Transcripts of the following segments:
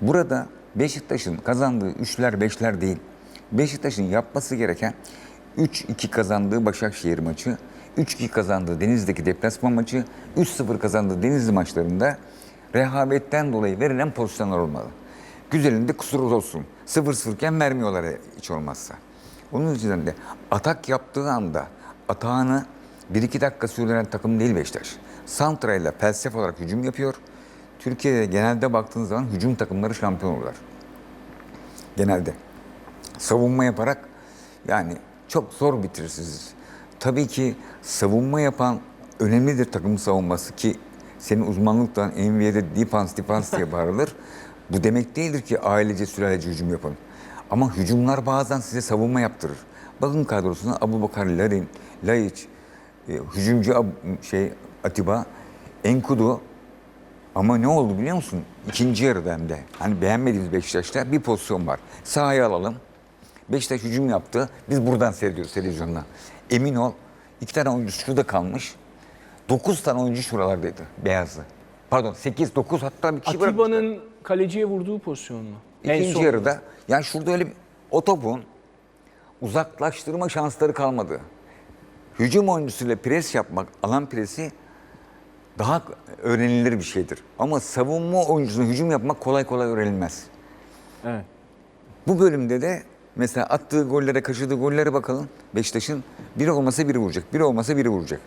Burada Beşiktaş'ın kazandığı üçler beşler değil. Beşiktaş'ın yapması gereken 3-2 kazandığı Başakşehir maçı, 3-2 kazandığı Denizli'deki deplasman maçı, 3-0 kazandığı Denizli maçlarında rehabetten dolayı verilen pozisyonlar olmalı. Güzelinde kusuruz olsun. 0-0 iken vermiyorlar hiç olmazsa. Onun yüzden de atak yaptığı anda atağını 1-2 dakika sürdüren takım değil Beşiktaş. Santra ile felsefe olarak hücum yapıyor. Türkiye'de genelde baktığınız zaman hücum takımları şampiyon olurlar. Genelde. Savunma yaparak yani çok zor bitirirsiniz. Tabii ki savunma yapan önemlidir takım savunması ki senin uzmanlıktan NBA'de defense defense diye bağırılır. Bu demek değildir ki ailece sülalece hücum yapın. Ama hücumlar bazen size savunma yaptırır. Bakın kadrosuna Abu Bakar, Larin, Laiç, e, hücumcu Ab- şey Atiba, Enkudu, ama ne oldu biliyor musun? İkinci yarıda hem de. Hani beğenmediğimiz Beşiktaş'ta bir pozisyon var. Sahaya alalım. Beşiktaş hücum yaptı. Biz buradan seyrediyoruz televizyonda. Emin ol iki tane oyuncu şurada kalmış. Dokuz tane oyuncu şuralardaydı. Beyazlı. Pardon sekiz, dokuz hatta bir kişi bırakmışlar. Atiba'nın kaleciye vurduğu pozisyon mu? En İkinci son. yarıda yani şurada öyle bir, o topun uzaklaştırma şansları kalmadı. Hücum oyuncusuyla pres yapmak, alan presi daha öğrenilir bir şeydir. Ama savunma oyuncusuna hücum yapmak kolay kolay öğrenilmez. Evet. Bu bölümde de mesela attığı gollere, kaçırdığı gollere bakalım. Beşiktaş'ın biri olmasa biri vuracak, biri olmasa biri vuracak.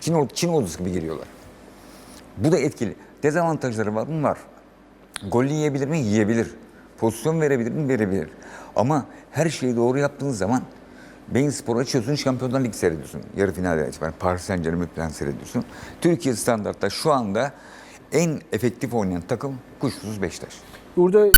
Çin, Çin ordusu gibi geliyorlar. Bu da etkili. Dezavantajları var mı? Var. Gol yiyebilir mi? Yiyebilir. Pozisyon verebilir mi? Verebilir. Ama her şeyi doğru yaptığınız zaman Beyin Spor açıyorsun, Şampiyonlar Ligi seyrediyorsun. Yarı finalde itibaren Paris Saint Germain falan seyrediyorsun. Türkiye standartta şu anda en efektif oynayan takım kuşkusuz Beşiktaş. Burada